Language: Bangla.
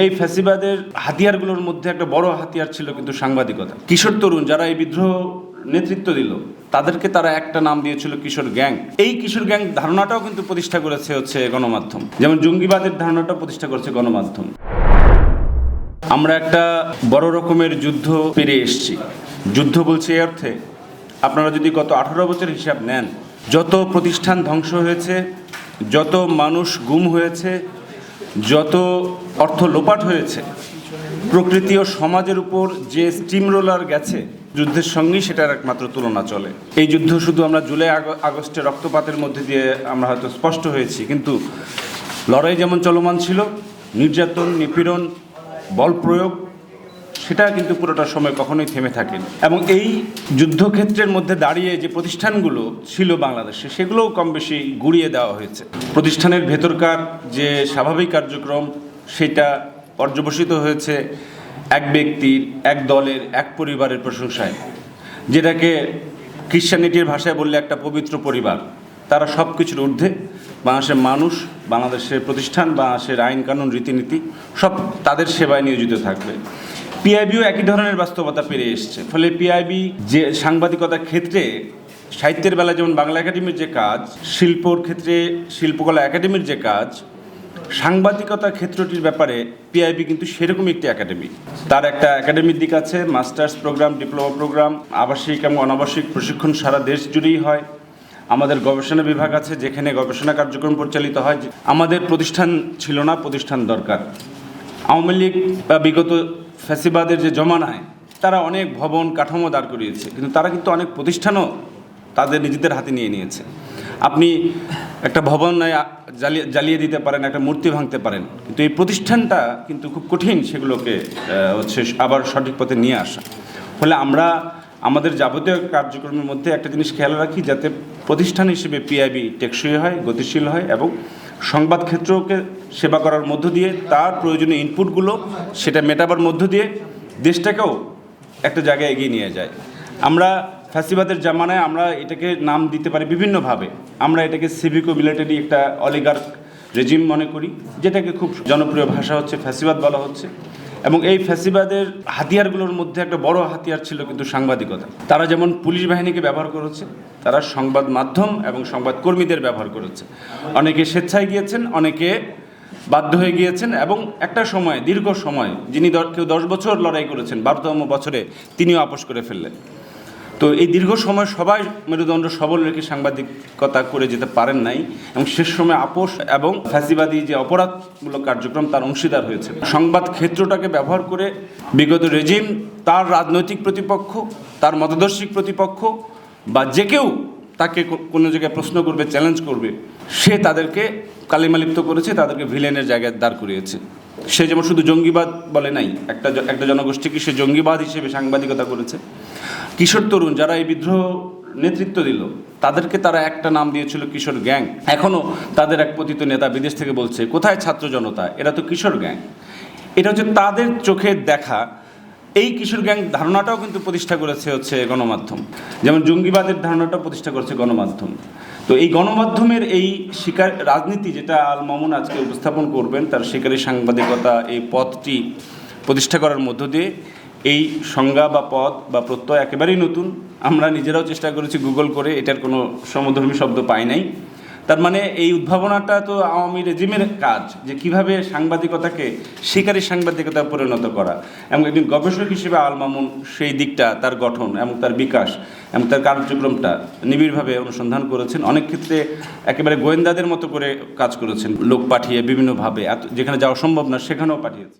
এই ফ্যাসিবাদের হাতিয়ারগুলোর মধ্যে একটা বড় হাতিয়ার ছিল কিন্তু সাংবাদিকতা। কিশোর তরুণ, যারা এই বিদ্রোহ নেতৃত্ব দিল, তাদেরকে তারা একটা নাম দিয়েছিল কিশোর গ্যাং। এই কিশোর গ্যাং ধারণাটাও কিন্তু প্রতিষ্ঠা করেছে হচ্ছে গণমাধ্যম। যেমন জঙ্গিবাদের ধারণাটাও প্রতিষ্ঠা করেছে গণমাধ্যম। আমরা একটা বড় রকমের যুদ্ধ পেরিয়ে এসেছি। যুদ্ধ বলছে এই অর্থে, আপনারা যদি গত আঠারো বছর হিসাব নেন, যত প্রতিষ্ঠান ধ্বংস হয়েছে, যত মানুষ গুম হয়েছে যত অর্থ লোপাট হয়েছে, প্রকৃতি ও সমাজের উপর যে স্টিম রোলার গেছে, যুদ্ধের সঙ্গেই সেটার একমাত্র তুলনা চলে। এই যুদ্ধ শুধু আমরা জুলাই আগ- আগস্টে রক্তপাতের মধ্যে দিয়ে আমরা হয়তো স্পষ্ট হয়েছি, কিন্তু লড়াই যেমন চলমান ছিল, নির্যাতন, নিপীড়ন, বল প্রয়োগ সেটা কিন্তু পুরোটা সময় কখনোই থেমে থাকেনি। এবং এই যুদ্ধক্ষেত্রের মধ্যে দাঁড়িয়ে যে প্রতিষ্ঠানগুলো ছিল বাংলাদেশে, সেগুলোও কম বেশি গুড়িয়ে দেওয়া হয়েছে। প্রতিষ্ঠানের ভেতরকার যে স্বাভাবিক কার্যক্রম, সেটা পর্যবসিত হয়েছে এক ব্যক্তির, এক দলের, এক পরিবারের প্রশংসায়। যেটাকে খ্রিশ্চানিটির ভাষায় বললে একটা পবিত্র পরিবার। তারা সব কিছুর ঊর্ধ্বে। বাংলাদেশের মানুষ, বাংলাদেশের প্রতিষ্ঠান, বাংলাদেশের আইন কানুন রীতিনীতি, সব তাদের সেবায় নিয়োজিত থাকবে। পিআইবিও একই ধরনের বাস্তবতা পেরে এসছে। ফলে পিআইবি যে সাংবাদিকতার ক্ষেত্রে, সাহিত্যের বেলা যেমন বাংলা একাডেমির যে কাজ, শিল্পর ক্ষেত্রে, শিল্পকলা একাডেমির যে কাজ সাংবাদিকতা ক্ষেত্রটির ব্যাপারে পিআইবি কিন্তু সেরকমই একটি একাডেমি। তার একটা একাডেমির দিক আছে, মাস্টার্স প্রোগ্রাম, ডিপ্লোমা প্রোগ্রাম, আবাসিক এবং অনাবাসিক প্রশিক্ষণ সারা দেশ জুড়েই হয়। আমাদের গবেষণা বিভাগ আছে, যেখানে গবেষণা কার্যক্রম পরিচালিত হয়। আমাদের প্রতিষ্ঠান ছিল না, প্রতিষ্ঠান দরকার। আওয়ামী লীগ বা বিগত ফ্যাসিবাদের যে জমানায় তারা অনেক ভবন কাঠামো দাঁড় করিয়েছে, কিন্তু তারা কিন্তু অনেক প্রতিষ্ঠানও তাদের নিজেদের হাতে নিয়ে নিয়েছে। আপনি একটা ভবন জ্বালিয়ে জ্বালিয়ে দিতে পারেন, একটা মূর্তি ভাঙতে পারেন, কিন্তু এই প্রতিষ্ঠানটা কিন্তু খুব কঠিন সেগুলোকে হচ্ছে আবার সঠিক পথে নিয়ে আসা। ফলে আমরা আমাদের যাবতীয় কার্যক্রমের মধ্যে একটা জিনিস খেয়াল রাখি, যাতে প্রতিষ্ঠান হিসেবে পিআইবি টেকসই হয়, গতিশীল হয় এবং সংবাদ ক্ষেত্রকে সেবা করার মধ্য দিয়ে, তার প্রয়োজনীয় ইনপুটগুলো সেটা মেটাবার মধ্য দিয়ে দেশটাকেও একটা জায়গায় এগিয়ে নিয়ে যায়। আমরা ফ্যাসিবাদের জামানায় আমরা এটাকে নাম দিতে পারি বিভিন্নভাবে। আমরা এটাকে সিভিকো মিলিটারি একটা অলিগার্ক রেজিম মনে করি, যেটাকে খুব জনপ্রিয় ভাষা হচ্ছে ফ্যাসিবাদ বলা হচ্ছে। এবং এই ফ্যাসিবাদের হাতিয়ারগুলোর মধ্যে একটা বড় হাতিয়ার ছিল কিন্তু সাংবাদিকতা। তারা যেমন পুলিশ বাহিনীকে ব্যবহার করেছে, তারা সংবাদ মাধ্যম এবং সংবাদ কর্মীদের ব্যবহার করেছে। অনেকে স্বেচ্ছায় গিয়েছেন, অনেকে বাধ্য হয়ে গিয়েছেন এবং একটা সময়, দীর্ঘ সময়, যিনি কেউ দশ বছর লড়াই করেছেন, বারোতম বছরে তিনিও আপোষ করে ফেললেন। তো এই দীর্ঘ সময় সবাই মেরুদণ্ড সবল রেখে সাংবাদিকতা করে যেতে পারেন নাই এবং শেষ সময় আপোষ এবং ফ্যাসিবাদী যে অপরাধমূলক কার্যক্রম তার অংশীদার হয়েছে। সংবাদ ক্ষেত্রটাকে ব্যবহার করে বিগত রেজিম তার রাজনৈতিক প্রতিপক্ষ, তার মতাদর্শিক প্রতিপক্ষ বা যে কেউ তাকে কোনো জায়গায় প্রশ্ন করবে চ্যালেঞ্জ করবে, সে তাদেরকে কালিমালিপ্ত করেছে, তাদেরকে ভিলেনের জায়গায় দাঁড় করিয়েছে। সে যেমন শুধু জঙ্গিবাদ বলে নাই, একটা একটা জনগোষ্ঠীকে সে জঙ্গিবাদ হিসেবে সাংবাদিকতা করেছে। কিশোর তরুণ যারা এই বিদ্রোহ নেতৃত্ব দিল, তাদেরকে তারা একটা নাম দিয়েছিল কিশোর গ্যাং। এখনও তাদের এক পতিত নেতা বিদেশ থেকে বলছে, কোথায় ছাত্র জনতা? এরা তো কিশোর গ্যাং। এটা হচ্ছে তাদের চোখে দেখা। এই কিশোর গ্যাং ধারণাটাও কিন্তু প্রতিষ্ঠা করেছে হচ্ছে গণমাধ্যম। যেমন জঙ্গিবাদের ধারণাটাও প্রতিষ্ঠা করেছে গণমাধ্যম। তো এই গণমাধ্যমের এই শিকার রাজনীতি যেটা আল মামুন আজকে উপস্থাপন করবেন, তার শিকারী সাংবাদিকতা এই পথটি প্রতিষ্ঠা করার মধ্য দিয়ে এই সংজ্ঞা বা পথ বা প্রত্যয় একেবারেই নতুন। আমরা নিজেরাও চেষ্টা করেছি গুগল করে, এটার কোনো সমধর্মী শব্দ পাই নাই। তার মানে এই উদ্ভাবনাটা তো আওয়ামী রেজিমের কাজ, যে কীভাবে সাংবাদিকতাকে, শিকারী সাংবাদিকতা পরিণত করা, এবং একজন গবেষক হিসেবে আল মামুন সেই দিকটা, তার গঠন এবং তার বিকাশ এবং তার কার্যক্রমটা নিবিড়ভাবে অনুসন্ধান করেছেন। অনেক ক্ষেত্রে একেবারে গোয়েন্দাদের মতো করে কাজ করেছেন। লোক পাঠিয়ে বিভিন্নভাবে যেখানে যাওয়া সম্ভব না, সেখানেও পাঠিয়েছেন।